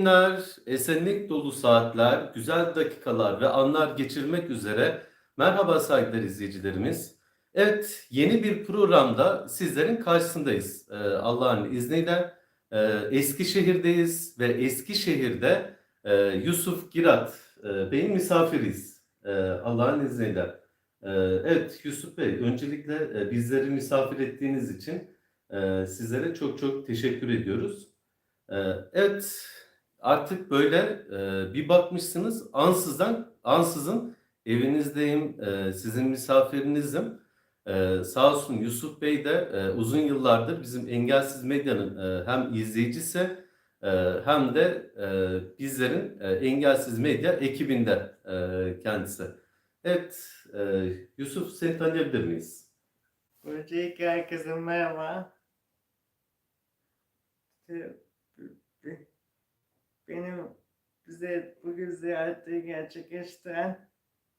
günler, esenlik dolu saatler, güzel dakikalar ve anlar geçirmek üzere merhaba saygıdeğer izleyicilerimiz. Evet, yeni bir programda sizlerin karşısındayız. Ee, Allah'ın izniyle e, Eskişehir'deyiz ve Eskişehir'de e, Yusuf Girat e, Bey'in misafiriyiz. E, Allah'ın izniyle. E, evet Yusuf Bey, öncelikle e, bizleri misafir ettiğiniz için e, sizlere çok çok teşekkür ediyoruz. E, evet, artık böyle e, bir bakmışsınız ansızdan ansızın evinizdeyim, e, sizin misafirinizim. E, sağ olsun Yusuf Bey de e, uzun yıllardır bizim Engelsiz Medya'nın e, hem izleyicisi e, hem de e, bizlerin e, Engelsiz Medya ekibinde e, kendisi. Evet, e, Yusuf seni tanıyabilir miyiz? Öncelikle herkese merhaba. Benim bize bugün ziyareti gerçekleştiren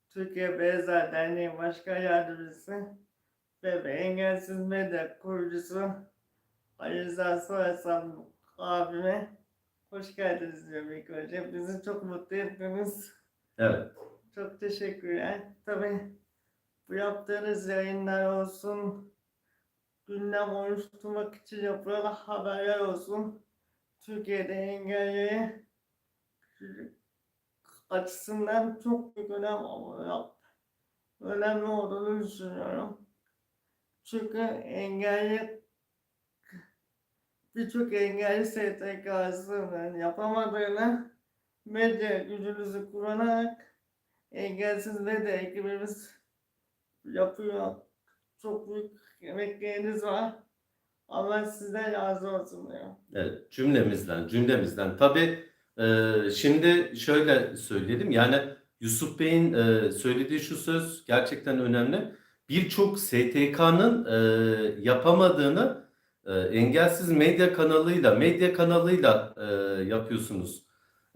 Türkiye Beyazlar Derneği Başkan Yardımcısı ve ve Engelsiz Medya kurucusu Ali Rıza Soyasam abime hoş geldiniz diyorum ilk önce. Bizi çok mutlu ettiniz. Evet. Çok teşekkürler. Tabii bu yaptığınız yayınlar olsun, gündem oluşturmak için yapılan haberler olsun, Türkiye'de engelleri açısından çok büyük önem önemli olduğunu düşünüyorum. Çünkü engelli birçok engelli STK'sının yapamadığını medya gücünüzü kullanarak engelsiz medya ekibimiz yapıyor. Çok büyük emekleriniz var. Allah sizden razı olsun diyor. Evet, cümlemizden, cümlemizden. Tabii şimdi şöyle söyleyelim. Yani Yusuf Bey'in e, söylediği şu söz gerçekten önemli. Birçok STK'nın e, yapamadığını e, engelsiz medya kanalıyla, medya kanalıyla e, yapıyorsunuz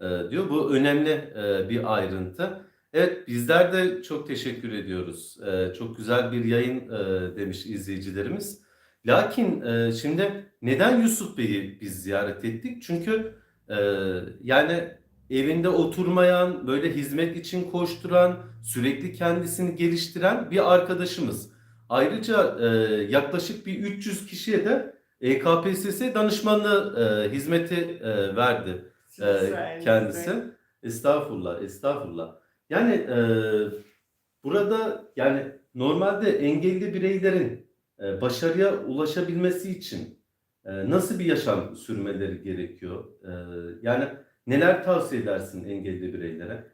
e, diyor. Bu önemli e, bir ayrıntı. Evet, bizler de çok teşekkür ediyoruz. E, çok güzel bir yayın e, demiş izleyicilerimiz. Lakin e, şimdi neden Yusuf Bey'i biz ziyaret ettik? Çünkü e, yani evinde oturmayan, böyle hizmet için koşturan, sürekli kendisini geliştiren bir arkadaşımız. Ayrıca e, yaklaşık bir 300 kişiye de EKPSS danışmanlığı e, hizmeti e, verdi e, kendisi. Estağfurullah, estağfurullah. Yani e, burada yani normalde engelli bireylerin e, başarıya ulaşabilmesi için nasıl bir yaşam sürmeleri gerekiyor? E, yani neler tavsiye edersin engelli bireylere?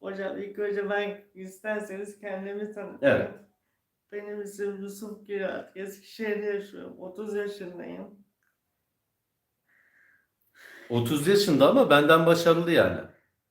Hocam ilk önce ben isterseniz kendimi tanıtayım. Evet. Benim ismim Yusuf Girat. Eskişehir'de yaşıyorum. 30 yaşındayım. 30 yaşında ama benden başarılı yani.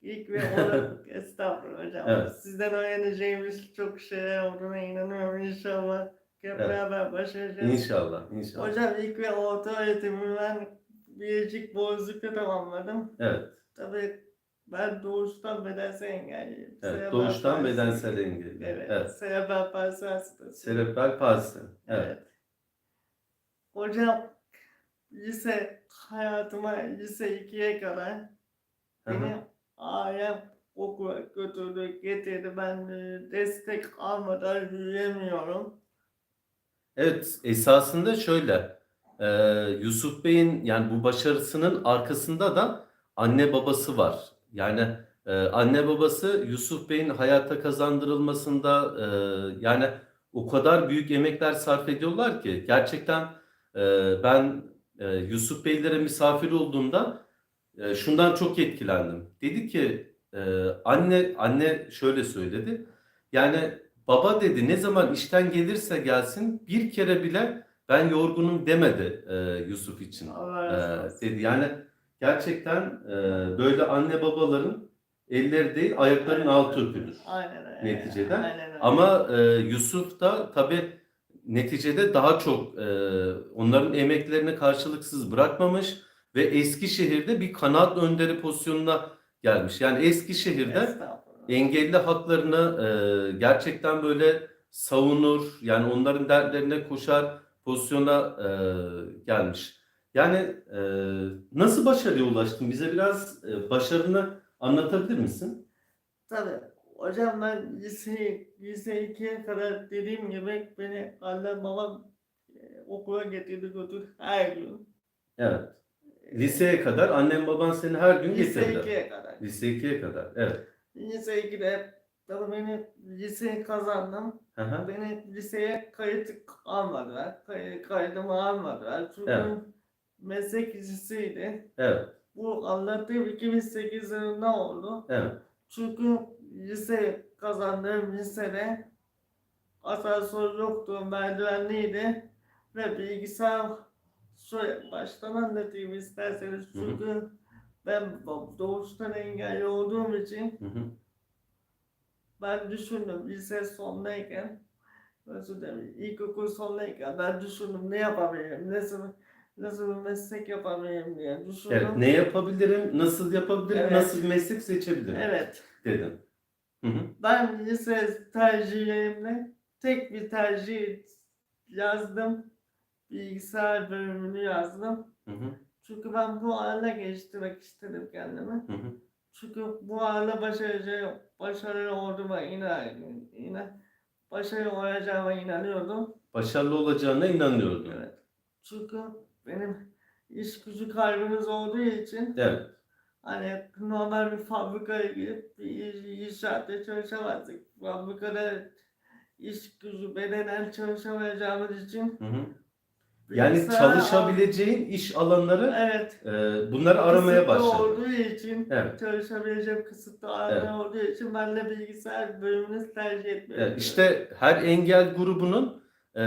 İlk ve onu estağfurullah hocam. Evet. Sizden öğreneceğimiz çok şey olduğuna inanıyorum inşallah. Hep Evet. beraber başaracağız. İnşallah, inşallah. Hocam ilk ve orta öğretimimi ben Bilecik Bozluk'ta tamamladım. Evet, Tabii ben doğuştan bedensel engelliyim. evet. Serebral Doğuştan palsi. bedensel engelli. Evet. Evet. Serebral palsi hastası. Serebral palsi. Evet. Evet. Hocam lise hayatıma lise 2'ye kadar beni ailem okula götürdü, getirdi. Ben e, destek almadan yürüyemiyorum. Evet, esasında şöyle. e, Yusuf Bey'in yani bu başarısının arkasında da anne babası var. Yani e, anne babası Yusuf Bey'in hayata kazandırılmasında e, yani o kadar büyük emekler sarf ediyorlar ki gerçekten e, ben e, Yusuf Beylere misafir olduğumda e, şundan çok etkilendim. Dedi ki e, anne anne şöyle söyledi. Yani baba dedi ne zaman işten gelirse gelsin bir kere bile ben yorgunum demedi e, Yusuf için. Allah E, dedi yani gerçekten e, böyle anne babaların elleri değil ayakların altı öpülür. Aynen öyle. neticede. Aynen öyle. Ama e, Yusuf da tabii neticede daha çok e, onların emeklerini karşılıksız bırakmamış ve Eskişehir'de bir kanaat önderi pozisyonuna gelmiş. Yani Eskişehir'de. Engelli haklarını e, gerçekten böyle savunur, yani onların dertlerine koşar pozisyona e, gelmiş. Yani e, nasıl başarıya ulaştın? Bize biraz e, başarını anlatabilir misin? Tabii. Hocam ben lise, lise 2'ye kadar dediğim gibi beni annem babam e, okula getirdi götür her gün. Evet. Liseye kadar annen baban seni her gün Lise getirdi. 2'ye kadar. Lise 2'ye kadar. Evet. Lise 2'de tabii beni liseyi kazandım. Hı. Beni liseye kayıt almadılar. Kay, kaydımı almadılar. Çünkü Evet. meslek lisesiydi. Evet. Bu anlattığım 2008 yılında oldu. Evet. Çünkü lise kazandığım lisede asansör yoktu, merdivenliydi ve bilgisayar şöyle baştan anlatayım isterseniz Hı hı. Ben doğuştan engelli olduğum için Hı hı. ben düşündüm lise sondayken özür dilerim ilkokul sondayken ben düşündüm ne yapabilirim nasıl nasıl bir meslek yapabilirim diye düşündüm. Evet. Ne yapabilirim? Nasıl yapabilirim? Evet. Nasıl bir meslek seçebilirim? Evet. Hı hı. Ben lise tercihlerimde tek bir tercih yazdım. Bilgisayar bölümünü yazdım. Hı hı. Çünkü ben bu hale geliştirmek istedim kendimi. Hı hı. Çünkü bu hale başarılı, başarılı olduğuma inan, inan, başarılı olacağıma inanıyordum. Başarılı olacağına inanıyordum. Evet. Çünkü benim iş gücü kaybımız olduğu için Evet. Hani normal bir fabrikaya gidip bir inşaatta çalışamazdık. Fabrikada iş gücü bedenen çalışamayacağımız için Hı hı. Yani bilgisayar- çalışabileceğin iş alanları Evet. e, bunları aramaya kısıtlı başladın. olduğu için Evet. çalışabileceğim kısıtlı alanlar olduğu için ben de bilgisayar bölümünü tercih etmiyorum. Evet, işte her engel grubunun e,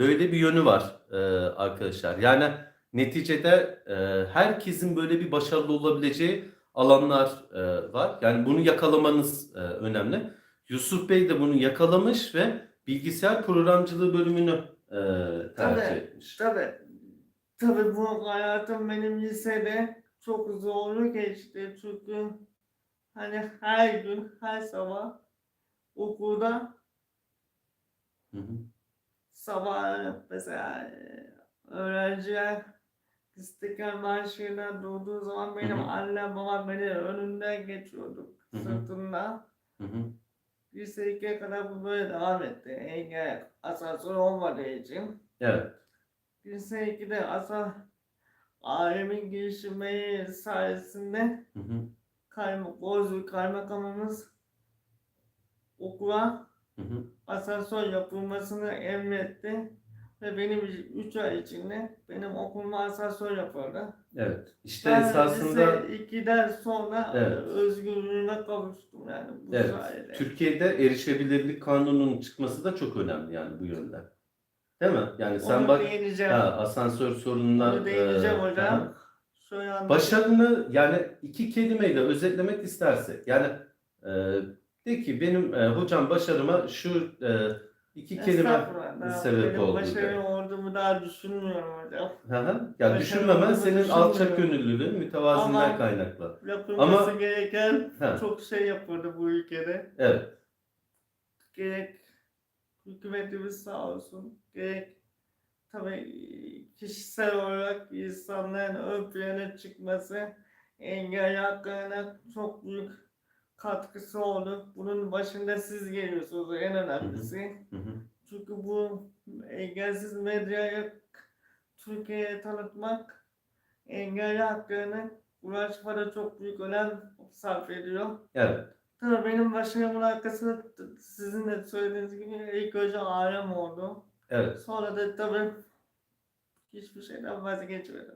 böyle bir yönü var e, arkadaşlar. Yani neticede e, herkesin böyle bir başarılı olabileceği alanlar e, var. Yani bunu yakalamanız e, önemli. Yusuf Bey de bunu yakalamış ve bilgisayar programcılığı bölümünü e, tercih Tabii. etmiş. Tabii. Tabii bu hayatım benim lisede çok zorlu geçti çünkü hani her gün her sabah okulda Hı hı. sabah mesela e, öğrenciler İstiklal Marşı'na durduğu zaman benim Hı hı. annem babam beni önünden geçiyordu Hı hı. sırtımda. Hı hı. Lise 2'ye kadar bu böyle devam etti. Engel asansör olmadığı için. Evet. Lise 2'de asa ailemin gelişmeyi sayesinde Hı hı. kaymak, kaymakamımız okula Hı hı. asansör yapılmasını emretti ve benim 3 ay içinde benim okuluma asansör yapıldı. Evet. İşte Ben esasında lise 2'den sonra Evet. özgürlüğüme kavuştum yani bu Evet, sayede. Türkiye'de erişebilirlik kanununun çıkması da çok önemli yani bu yönden. Değil mi? Yani sen Onu bak değineceğim. ha, asansör sorununa Onu değineceğim e, hocam. ha. Şöyle anlatayım. Başarını yani iki kelimeyle özetlemek istersek yani e, de ki benim e, hocam başarıma şu e, iki kelime Estağfurullah, daha sebep benim oldu. başarılı olduğumu daha düşünmüyorum hocam. Hı hı. Ya Başarılı düşünmemen olduğumu senin alçak düşünmüyorum. gönüllülüğün, mütevazinden Ama- kaynaklı. Yapılması Ama- gereken Ha. çok şey yapıldı bu ülkede. Evet. Gerek hükümetimiz sağ olsun, gerek tabii kişisel olarak insanların ön plana çıkması engel haklarına çok büyük katkısı oldu. Bunun başında siz geliyorsunuz en önemlisi. Hı hı. Çünkü bu engelsiz medyayı Türkiye'ye tanıtmak engelli haklarını ulaşmada çok büyük önem sarf ediyor. Evet. Tabii benim başarımın arkasında sizin de söylediğiniz gibi ilk önce ailem oldu. Evet. Sonra da tabii hiçbir şeyden vazgeçmedim.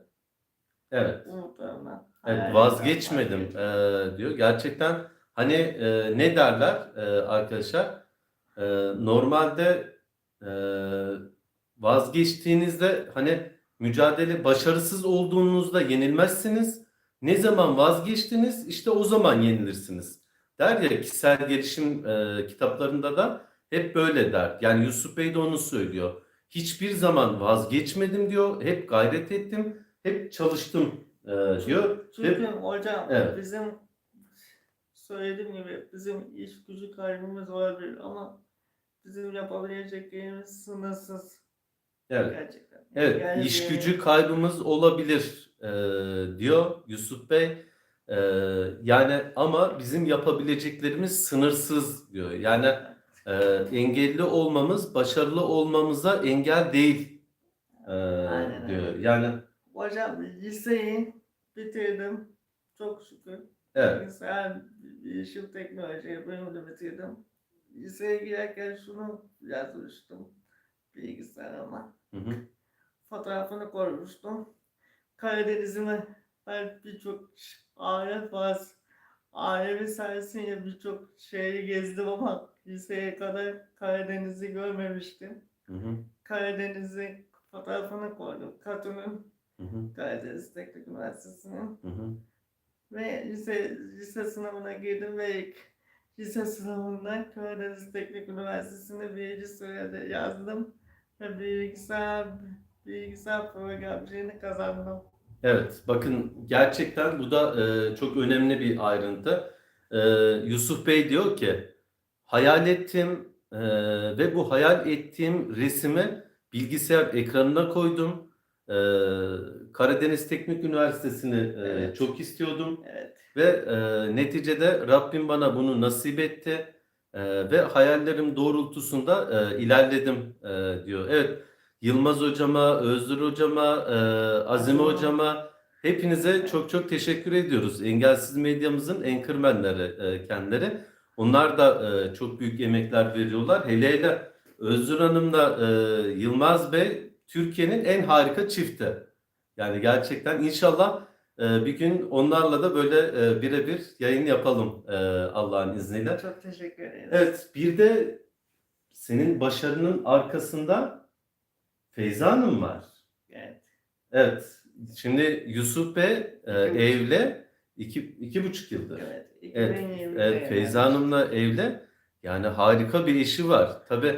Evet. Umutlarımdan. Evet, vazgeçmedim vazgeçmedim. eee, diyor. Gerçekten hani eee, ne derler eee, arkadaşlar? Eee, normalde eee, vazgeçtiğinizde hani mücadele başarısız olduğunuzda yenilmezsiniz. Ne zaman vazgeçtiniz işte o zaman yenilirsiniz. Der ya kişisel gelişim eee, kitaplarında da hep böyle der. Yani Yusuf Bey de onu söylüyor. Hiçbir zaman vazgeçmedim diyor. Hep gayret ettim. Hep çalıştım eee, diyor. Çünkü Ve hocam Evet. bizim söylediğim gibi bizim iş gücü kaybımız olabilir ama bizim yapabileceklerimiz sınırsız. Evet. Gerçekten. Evet, Yani iş gücü kaybımız olabilir e, diyor Yusuf Bey. E, yani ama bizim yapabileceklerimiz sınırsız diyor. Yani e, engelli olmamız başarılı olmamıza engel değil e, Aynen diyor. Yani Hocam liseyi bitirdim. Çok şükür. Evet, Bilgisayar bilişim teknoloji bölümünü bitirdim. Liseye girerken şunu yazmıştım bilgisayarıma. hı hı, Fotoğrafını koymuştum. Karadeniz'ime ben birçok aile var. Ailevi sayesinde birçok şehri gezdim ama liseye kadar Karadeniz'i görmemiştim. hı hı, Karadeniz'i fotoğrafını koydum. Katun'un Karadeniz Teknik Üniversitesi'nin. hı hı. Ve lise, lise sınavına girdim ve lise sınavından Karadeniz Teknik Üniversitesi'nde birinci sırada yazdım. Ve bilgisayar, bilgisayar programcılığını kazandım. Evet, bakın gerçekten bu da e, çok önemli bir ayrıntı. E, Yusuf Bey diyor ki, hayal ettim e, ve bu hayal ettiğim resmi bilgisayar ekranına koydum. E, Karadeniz Teknik Üniversitesi'ni e, Evet. çok istiyordum Evet. ve e, neticede Rabbim bana bunu nasip etti E, ve hayallerim doğrultusunda e, ilerledim e, diyor. Evet, Yılmaz hocama, Özgür hocama, e, Azime Azime. hocama hepinize çok çok teşekkür ediyoruz. Engelsiz Medyamızın enkırmenleri e, kendileri. Onlar da e, çok büyük emekler veriyorlar. Hele hele Özgür Hanım'la e, Yılmaz Bey Türkiye'nin en harika çifti. Yani gerçekten inşallah e, bir gün onlarla da böyle e, birebir yayın yapalım e, Allah'ın izniyle. Çok teşekkür ederim. Evet, bir de senin başarının arkasında Feyza Hanım var. Evet. Evet, şimdi Yusuf Bey e, evli iki, iki buçuk yıldır. Evet. Evet, 2020'de Evet, Feyza. Hanım'la evli. Yani harika bir eşi var. Tabii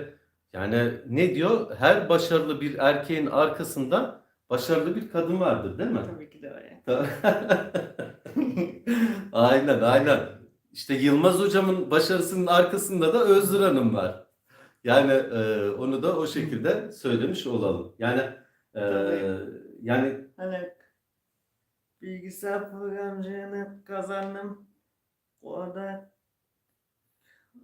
yani ne diyor? Her başarılı bir erkeğin arkasında başarılı bir kadın vardır, değil mi? Tabii ki de öyle. Aynen, aynen. İşte Yılmaz hocamın başarısının arkasında da Özgür Hanım var. Yani e, onu da o şekilde söylemiş olalım. Yani e, yani Hani bilgisayar programcılığını kazandım. Orada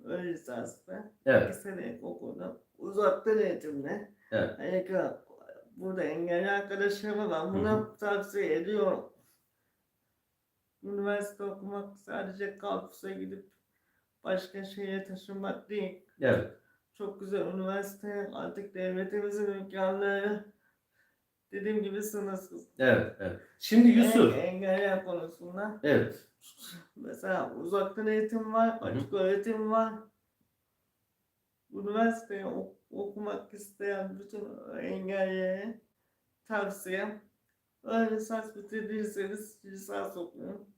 ön lisansta. evet, İki sene okudum. Uzaktan eğitimle. Evet. Hani burada engelli arkadaşlarıma ben buna tavsiye ediyorum. Üniversite okumak sadece kampüse gidip başka şehre taşınmak değil. evet, Çok güzel üniversite artık devletimizin imkanları dediğim gibi sınırsız. evet, evet. Şimdi Yusuf, En- Engeller konusunda evet, mesela uzaktan eğitim var, açık öğretim var. Üniversiteye ok- okumak isteyen bütün engellilere tavsiyem ön lisans bitirdiyseniz lisans okuyun.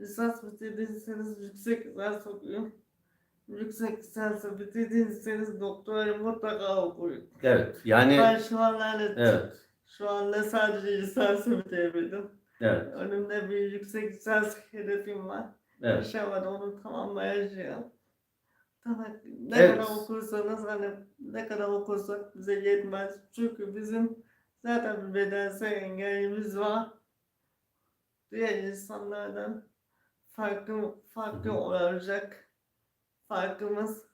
Lisans bitirdiyseniz yüksek lisans okuyun. Yüksek lisansı bitirdiyseniz doktora mutlaka okuyun. evet. Yani Ben şu an lanet. evet, Şu anda sadece lisansı bitirebildim. evet, Önümde bir yüksek lisans hedefim var. evet. İnşallah onu tamamlayacağım. Tamam. Ne Evet. kadar okursanız hani ne kadar okursak bize yetmez. Çünkü bizim zaten bir bedensel engellimiz var. Diğer insanlardan Hı hı. olacak. Farkımız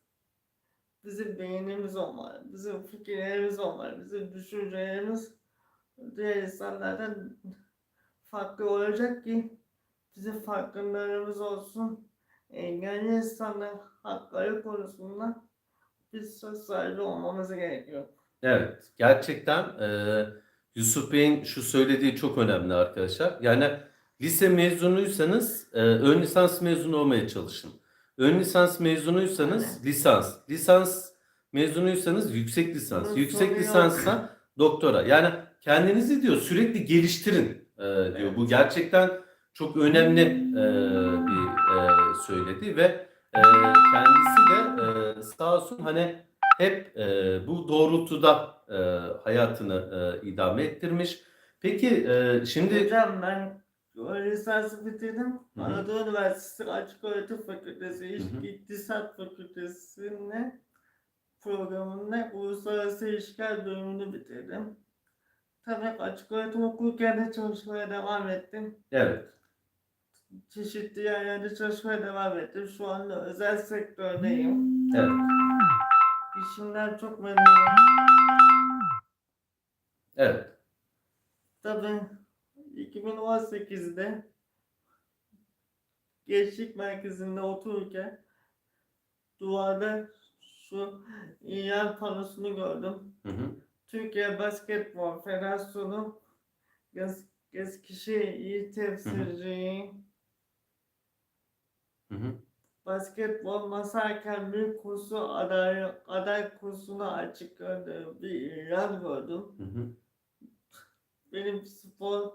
bizim beynimiz olmalı. Bizim fikirlerimiz olmalı. Bizim düşüncelerimiz diğer insanlardan farklı olacak ki bizim farkındalarımız olsun. Engelli insanlar hakları konusunda biz söz sahibi olmamız gerekiyor. Evet, gerçekten e, Yusuf Bey'in şu söylediği çok önemli arkadaşlar. Yani lise mezunuysanız e, ön lisans mezunu olmaya çalışın. Ön lisans mezunuysanız Aynen. lisans, lisans mezunuysanız yüksek lisans, Bunun yüksek sonu yok. lisansa doktora. Yani kendinizi diyor sürekli geliştirin e, diyor. Evet. Bu gerçekten çok önemli e, e, söyledi ve e, kendisi de e, sağ olsun hani hep e, bu doğrultuda e, hayatını e, idame ettirmiş. Peki e, şimdi Hocam ben lisansı bitirdim. Hı hı. Anadolu Üniversitesi Açık Öğretim Fakültesi, hı. İktisat Fakültesi'ne programında uluslararası ilişkiler bölümünü bitirdim. Tabii açık öğretim okurken de çalışmaya devam ettim. Evet. Çeşitli yerlerde çalışmaya devam ettim. Şu anda özel sektördeyim. Evet. İşimden çok memnunum. Evet. Tabii 2018'de Gençlik Merkezi'nde otururken duvarda şu ilan panosunu gördüm. Hı hı. Türkiye Basketbol Federasyonu Gez, Eskişehir İl Temsilciliği Hı hı. Basketbol Masa Hakemliği kursu aday, aday kursuna açıkladığı bir ilan gördüm. Hı hı. Benim spor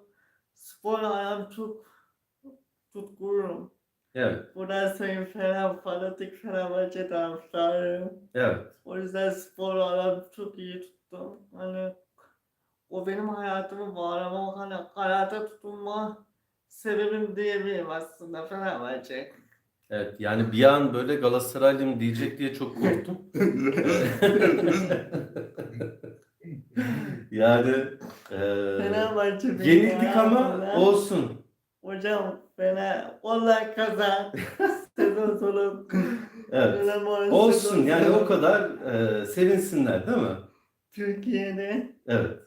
spor ayağım çok tutkuluyum. Evet. Buradan sayın Fener, fanatik Fenerbahçe taraftarıyım. Evet. O yüzden spor aram çok iyi tuttum. Hani o benim hayatımı bağlama, hani hayata tutunma sebebim diyebilirim aslında Fenerbahçe. Evet. Yani bir an böyle Galatasaraylıyım diyecek diye çok korktum. yani Fenerbahçe benim yenildik ama hayatımda. olsun. Hocam Fener, onlar kazan. Sezon sonu. Evet. Olsun sezon yani sonu. o kadar eee, sevinsinler değil mi? Türkiye'de Evet.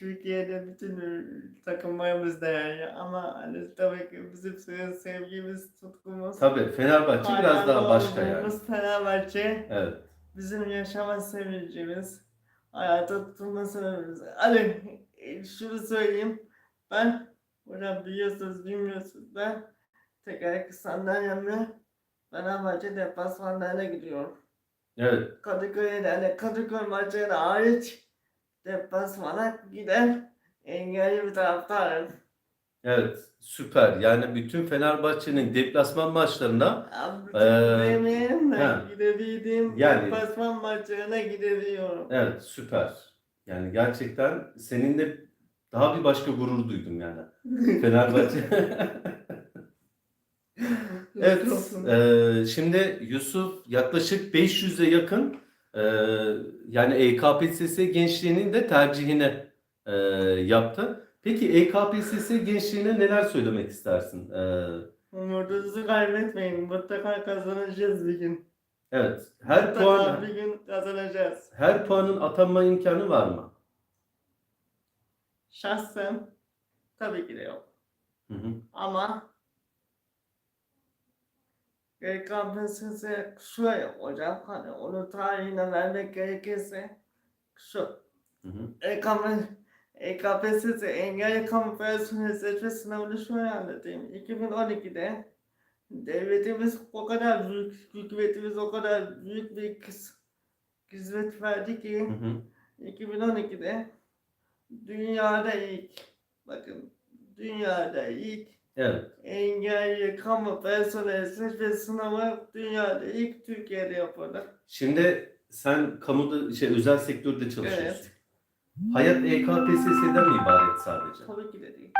Türkiye'de bütün takımlarımız değerli ama hani tabii ki bizim sev- sevgimiz, tutkumuz, Tabii Fenerbahçe biraz daha başka yani. Fenerbahçe Evet. bizim yaşama sevincimiz, hayata tutunma sebebimiz. E, şunu söyleyeyim, ben hocam biliyorsunuz bilmiyorsunuz ben tekerlekli sandalyemle Fenerbahçe deplasmanlarına gidiyorum. Evet. Kadıköy'e de hani Kadıköy maçlarına hariç deplasmana gider engelli bir taraftarım. Evet. Süper. Yani bütün Fenerbahçe'nin deplasman maçlarına Ee, de ha. gidebildiğim Yani- deplasman maçlarına gidebiliyorum. evet süper. Yani gerçekten seninle daha bir başka gurur duydum yani. Fenerbahçe. Evet, eee, şimdi Yusuf yaklaşık 500'e yakın yani E EKPSS gençliğinin de tercihini eee, yaptı. Peki E EKPSS gençliğine neler söylemek istersin? Eee, Umudunuzu kaybetmeyin. Mutlaka kazanacağız bir gün. evet, her Mutlaka puan bir gün kazanacağız. her puanın atanma imkanı var mı? Şahsen tabii ki de yok. Hı hı, Ama KPSS şöyle hocam hani onun tarihine vermek gerekirse şu hı hı, EKM, EKPSS engelli personeli seçme sınavını şöyle anlatayım. 2012'de devletimiz o kadar büyük, hükümetimiz o kadar büyük bir hizmet verdi hı ki hı. 2012'de dünyada ilk bakın dünyada ilk Evet, engelli kamu personeli seçme sınavı dünyada ilk Türkiye'de yapıldı. şimdi sen kamuda şey özel sektörde çalışıyorsun. Evet. Hayat E EKPSS'den mi ibaret sadece? Tabii ki de değil.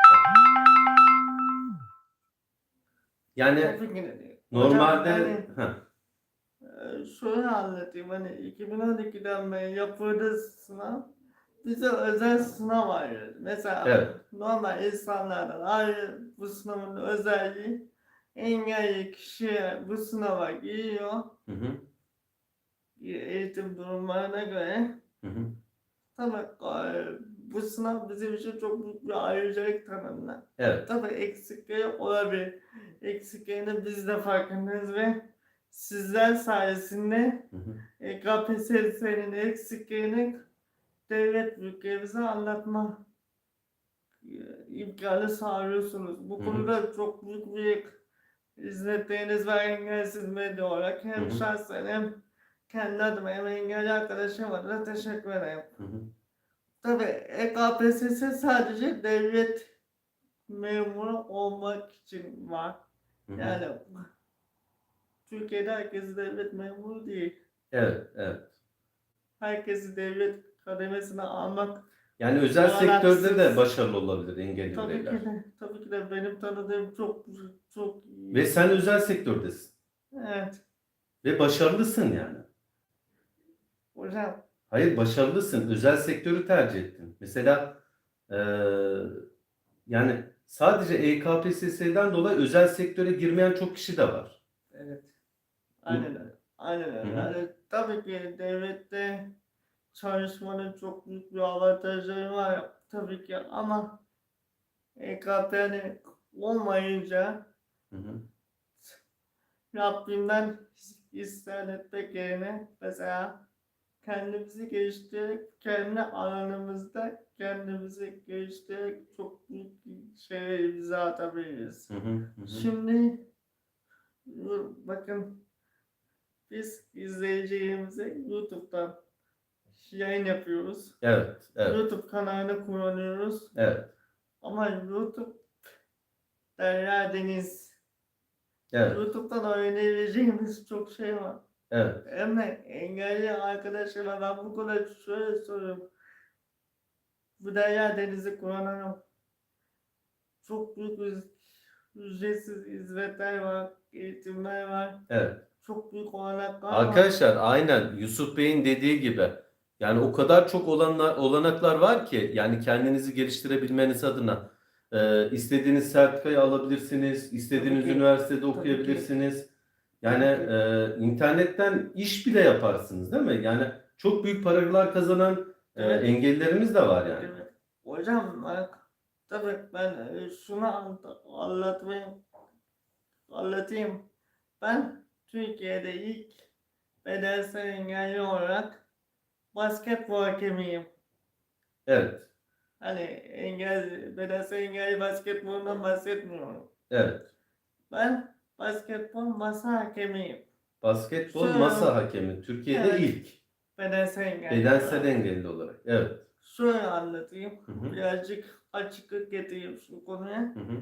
Yani Tabii ki de değil. normalde Hocam, hani- Heh, Ee, şöyle anlatayım hani 2012'den beri yapıldığı sınav bize özel sınav ayrıldı. Mesela Evet. normal insanlardan ayrı bu sınavın özelliği engelli kişi bu sınava giriyor hı hı, eğitim durumlarına göre. hı hı. Tabii e, bu sınav bizim için çok büyük bir ayrıcalık tanımlar. Evet. Tabii eksikleri olabilir. Eksiklerini biz de farkındayız ve sizler sayesinde Hı hı. E, KPSS'nin eksiklerini devlet büyüklerimize anlatma imkanı sağlıyorsunuz. Bu Hı hı. konuda çok büyük bir hizmetleriniz var engelsiz medya olarak. Hem Hı hı. şahsen hem kendi adıma hem engelli arkadaşım adına teşekkür ederim. Hı hı. Tabii EKPSS sadece devlet memuru olmak için var. Hı hı. Yani Türkiye'de herkes devlet memuru değil. Evet, evet. Herkesi devlet kademesine almak Yani özel sektörde de başarılı olabilir engelli tabii bireyler. ki de tabii ki de benim tanıdığım çok çok iyi. Ve sen özel sektördesin. Evet. Ve başarılısın yani. Hocam Hayır başarılısın. Özel sektörü tercih ettin. Mesela eee, yani sadece E EKPSS'den dolayı özel sektöre girmeyen çok kişi de var. evet. Aynen öyle. Aynen öyle. Yani tabii ki devlette çalışmanın çok büyük bir avantajları var tabii ki ama EKP hani olmayınca Hı hı. Rabbimden isyan etmek yerine mesela kendimizi geliştirerek kendi alanımızda kendimizi geliştirerek çok büyük şeye imza atabiliriz. Hı hı. Hı. Şimdi bakın biz izleyicilerimize YouTube'dan yayın yapıyoruz. Evet, evet, YouTube kanalını kullanıyoruz. evet, Ama YouTube Derya Deniz evet, YouTube'dan öğrenebileceğimiz çok şey var. evet. Hem de engelli arkadaşıma ben bu konuda şöyle soruyorum. Bu Derya Deniz'i kullananım. Çok büyük üz- ücretsiz hizmetler var, eğitimler var. evet. Çok büyük olanaklar var. Arkadaşlar aynen Yusuf Bey'in dediği gibi yani o kadar çok olanlar, olanaklar var ki yani kendinizi geliştirebilmeniz adına e, istediğiniz sertifikayı alabilirsiniz, istediğiniz Tabii ki. üniversitede okuyabilirsiniz. Yani e, internetten iş bile yaparsınız değil mi? Yani çok büyük paralar kazanan e, Evet. engellerimiz de var yani. Evet. Hocam bak tabii ben e, şunu anlatmayı anlatayım. Ben Türkiye'de ilk bedensel engelli olarak basketbol hakemiyim. Evet, Hani engel, bedensel engelli basketbolundan bahsetmiyorum. evet. Ben basketbol masa hakemiyim. Basketbol Şöyle- masa hakemi Türkiye'de Evet. ilk Bedensel engelli. bedensel engelli olarak. Evet. Şöyle anlatayım. Hı hı. Birazcık açıklık getireyim şu konuya. Hı hı.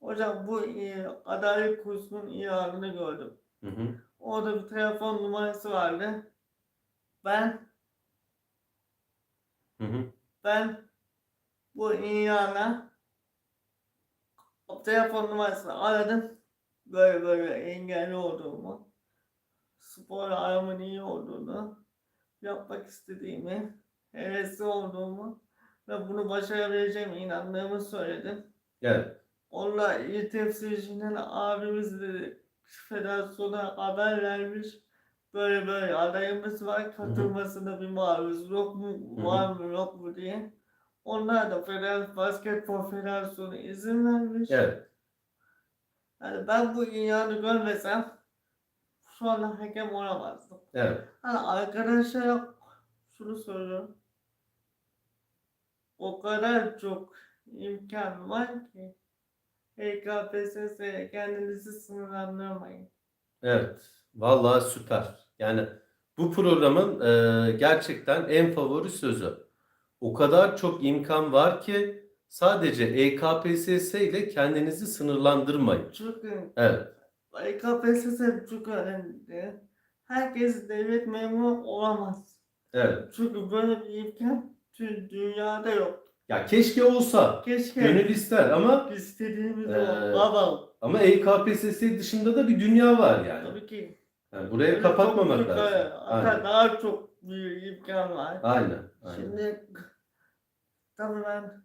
Hocam bu e, adalet kursunun ilanını gördüm. Hı hı. Orada bir telefon numarası vardı. Ben Hı hı. ben bu ilana o telefon numarasını aradım. Böyle böyle engelli olduğumu, spor aramın iyi olduğunu, yapmak istediğimi, hevesli olduğumu ve bunu başarabileceğime inandığımı söyledim. Evet. Onunla iyi temsilcinin abimiz dedi federasyona haber vermiş. Böyle böyle adayımız var katılmasına bir maruz yok mu var mı yok mu diye. Onlar da Federal Basketbol Federasyonu izin vermiş. Evet. Yani ben bu ilanı görmesem şu an hakem olamazdım. Evet. Hani arkadaşlara şunu soruyorum. O kadar çok imkan var ki HKPSS'ye kendinizi sınırlandırmayın. Evet. Vallahi süper. Yani bu programın e, gerçekten en favori sözü. O kadar çok imkan var ki sadece EKPSS ile kendinizi sınırlandırmayın. Çünkü Evet. HKPSS çok önemli. Herkes devlet memuru olamaz. Evet. Çünkü böyle bir imkan tüm dünyada yok. Ya keşke olsa. Keşke Gönül ister ama istediğimiz Ee, o ama ama EKPSS dışında da bir dünya var yani. tabii ki Yani burayı Böyle kapatmamak çok büyük, lazım. Aynen. daha çok büyük imkan var. Aynen. Aynen. Şimdi tabii ben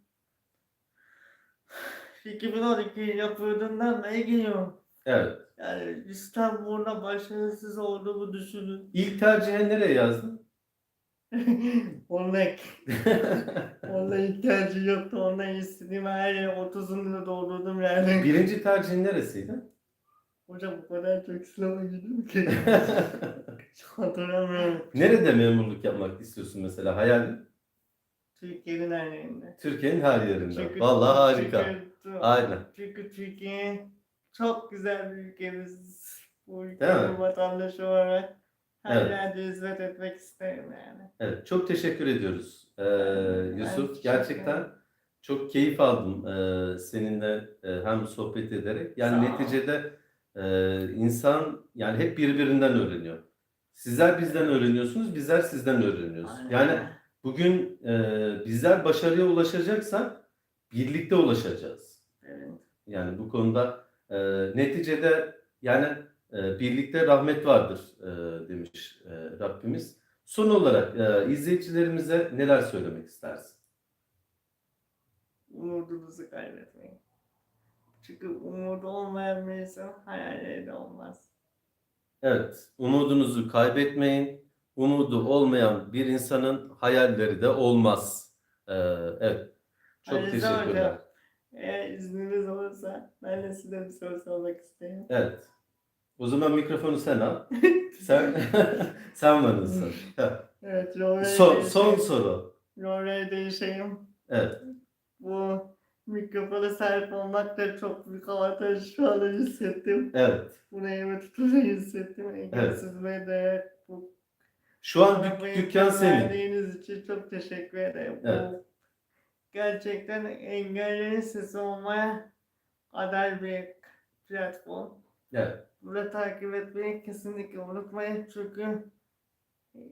2012 yapıldığından beri geliyorum. Evet. Yani İstanbul'da başarısız olduğumu düşünün. İlk tercihen nereye yazdın? Örnek. Onda ihtiyacı yoktu. Ondan istediğim her yere 30'unu da doldurdum yani. Birinci tercihin neresiydi? Hocam o kadar çok sınava girdim ki. Çok hatırlamıyorum. Nerede memurluk yapmak istiyorsun mesela? Hayal Türkiye'nin her yerinde. Türkiye'nin her yerinde. Çünkü- Vallahi harika. Çünkü, Aynen. çünkü Türkiye çok güzel bir ülkemiz. Bu ülkenin vatandaşı olarak her Evet. yerde hizmet etmek isterim yani. Evet, çok teşekkür ediyoruz ee, Yusuf. Gerçekten çok keyif aldım ee, seninle e, hem sohbet ederek. Yani Sağ neticede e, insan yani hep birbirinden öğreniyor. Sizler bizden öğreniyorsunuz, bizler sizden öğreniyoruz. Aynen Yani bugün e, bizler başarıya ulaşacaksak birlikte ulaşacağız. Evet. Yani bu konuda e, neticede yani e, birlikte rahmet vardır e, demiş e, Rabbimiz. Son olarak e, izleyicilerimize neler söylemek istersin? Umudunuzu kaybetmeyin. Çünkü umudu olmayan bir insan hayalleri de olmaz. Evet, umudunuzu kaybetmeyin. Umudu olmayan bir insanın hayalleri de olmaz. Ee, evet, çok Ayrıca teşekkürler. hocam, Eğer izniniz olursa ben de size bir soru sormak isterim. Evet. O zaman mikrofonu sen al. Sen sen bana sor. Evet, Rory'e son, son soru. Rory'e değişeyim. Evet. Bu mikrofona sahip olmak da çok büyük avantaj şu anda hissettim. Evet. Bunu elime tutunca hissettim. Engelsizliğe de bu Şu an dük- dükkan senin. verdiğiniz için çok teşekkür ederim. Evet. Bu gerçekten engellerin sesi olmaya aday bir platform. Evet. Burada takip etmeyi kesinlikle unutmayın çünkü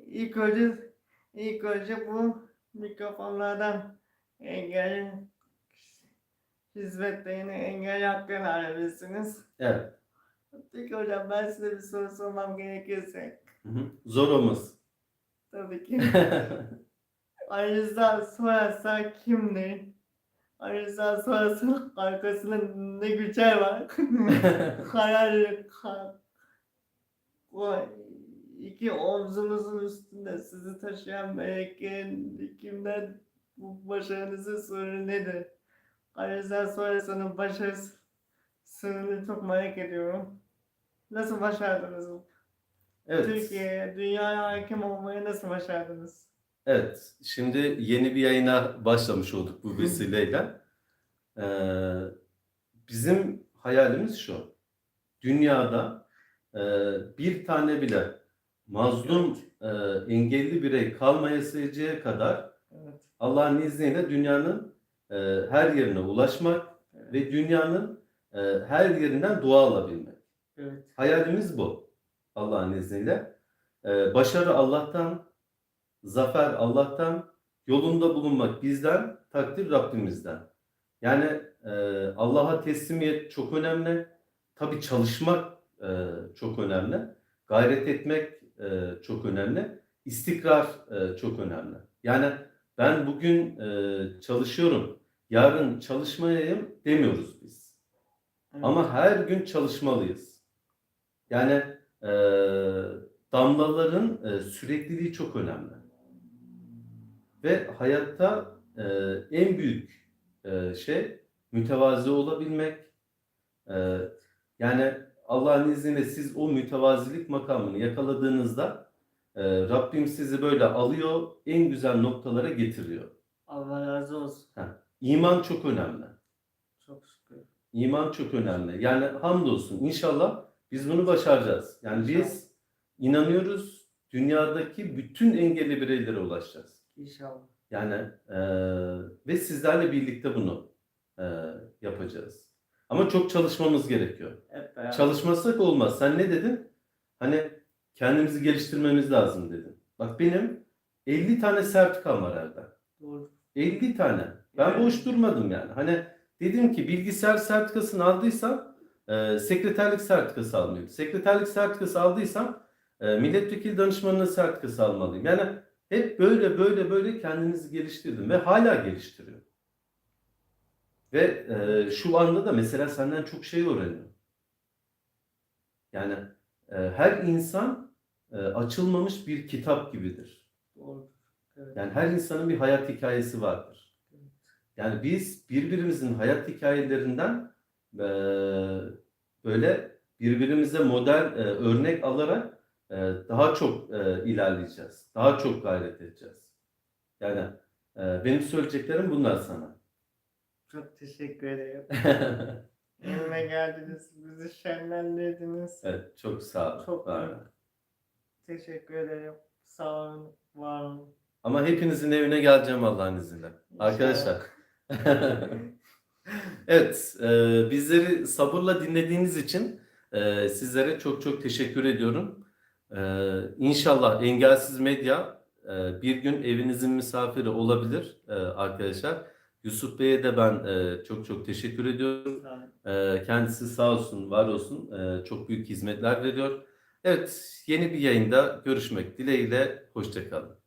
ilk önce ilk önce bu mikrofonlardan engel hizmetlerini engel hakkını arabilirsiniz. Evet. Peki hocam ben size bir soru sormam gerekirse Hı hı. Zor olmaz. tabii ki Ayrıca sorarsa kimdi? Ayrıca sorarsa arkasında ne güçler var? Hayal ka- o iki omzunuzun üstünde sizi taşıyan meleklerin kimden bu başarınızın sırrı nedir? Ayrıca sonrasının başarısı sırrını çok merak ediyorum. Nasıl başardınız? Evet. Türkiye'ye, dünyaya hakim olmayı nasıl başardınız? Evet, şimdi yeni bir yayına başlamış olduk bu vesileyle. Ee, bizim hayalimiz şu. Dünyada e, bir tane bile mazlum e, engelli birey kalmayasıya kadar Evet. Allah'ın izniyle dünyanın e, her yerine ulaşmak Evet. ve dünyanın e, her yerinden dua alabilmek. evet. Hayalimiz bu Allah'ın izniyle. Ee, başarı Allah'tan, zafer Allah'tan, yolunda bulunmak bizden, takdir Rabbimizden. Yani e, Allah'a teslimiyet çok önemli. Tabii çalışmak e, çok önemli. Gayret etmek e, çok önemli. İstikrar e, çok önemli. Yani ben bugün e, çalışıyorum, yarın çalışmayayım demiyoruz biz. Ama her gün çalışmalıyız. Yani e, damlaların e, sürekliliği çok önemli. Ve hayatta e, en büyük e, şey mütevazi olabilmek. E, yani Allah'ın izniyle siz o mütevazilik makamını yakaladığınızda e, Rabbim sizi böyle alıyor, en güzel noktalara getiriyor. Allah razı olsun. İman çok önemli. Çok şükür. İman çok önemli. Yani hamdolsun inşallah biz bunu başaracağız. Yani biz inanıyoruz dünyadaki bütün engelli bireylere ulaşacağız. İnşallah. Yani eee, ve sizlerle birlikte bunu eee, yapacağız. Ama çok çalışmamız gerekiyor. Hep beraber. Çalışmasak olmaz. Sen ne dedin? Hani kendimizi geliştirmemiz lazım dedin. Bak benim 50 tane sertifikam var Erdem. Doğru. 50 tane. Ben Yani- boş durmadım yani. Hani dedim ki bilgisayar sertifikasını aldıysam e, sekreterlik sertifikası almalıyım. Sekreterlik sertifikası aldıysam e, milletvekili danışmanlığı sertifikası almalıyım. Yani hep böyle böyle böyle kendinizi geliştirdim ve hala geliştiriyorum. Ve e, şu anda da mesela senden çok şey öğreniyorum. Yani e, her insan e, açılmamış bir kitap gibidir. Doğru. Evet. Yani her insanın bir hayat hikayesi vardır. Yani biz birbirimizin hayat hikayelerinden eee, böyle birbirimize model eee, örnek alarak daha çok ilerleyeceğiz. Daha çok gayret edeceğiz. Yani benim söyleyeceklerim bunlar sana. Çok teşekkür ederim. Evime geldiniz. Bizi şenlendirdiniz. evet, çok sağ ol. Çok. Teşekkür ederim. Sağ olun. Var olun. Ama hepinizin evine geleceğim Allah'ın izniyle. Arkadaşlar. evet, e, bizleri sabırla dinlediğiniz için e, sizlere çok çok teşekkür ediyorum. E, inşallah Engelsiz Medya e, bir gün evinizin misafiri olabilir e, arkadaşlar. Yusuf Bey'e de ben e, çok çok teşekkür ediyorum. E, kendisi sağ olsun, var olsun. E, çok büyük hizmetler veriyor. Evet, yeni bir yayında görüşmek dileğiyle. Hoşçakalın.